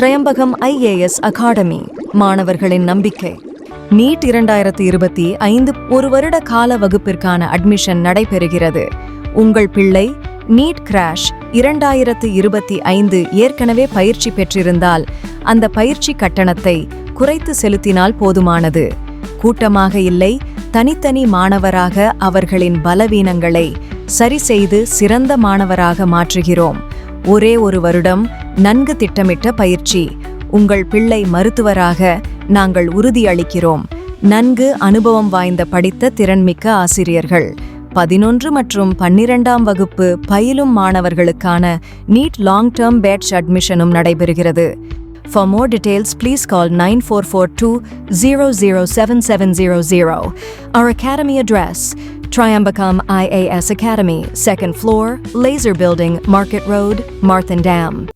திரையம்பகம் IAS academy. மாணவர்களின் நம்பிக்கை. NEET இரண்டாயிரத்து இருபத்தி ஐந்து ஒரு வருட கால வகுப்பிற்கான அட்மிஷன் நடைபெறுகிறது. உங்கள் பிள்ளை நீட் கிராஷ் இரண்டாயிரத்து இருபத்தி ஐந்து ஏற்கனவே பயிற்சி பெற்றிருந்தால் அந்த பயிற்சி கட்டணத்தை குறைத்து செலுத்தினால் போதுமானது. கூட்டமாக இல்லை தனித்தனி மாணவராக அவர்களின் பலவீனங்களை சரி செய்து சிறந்த மாணவராக மாற்றுகிறோம். ஒரே ஒரு வருடம் நன்கு திட்டமிட்ட பயிற்சி. உங்கள் பிள்ளை மருத்துவராக நாங்கள் உறுதியளிக்கிறோம். நன்கு அனுபவம் வாய்ந்த படித்த திறன்மிக்க ஆசிரியர்கள். பதினொன்று மற்றும் பன்னிரெண்டாம் வகுப்பு பயிலும் மாணவர்களுக்கான நீட் லாங் டேர்ம் பேட்ச் அட்மிஷனும் நடைபெறுகிறது. For more details please call nine four four two zero zero seven seven zero zero our academy address Triambakam IAS Academy, second floor, Laser Building, Market Road, Marthandam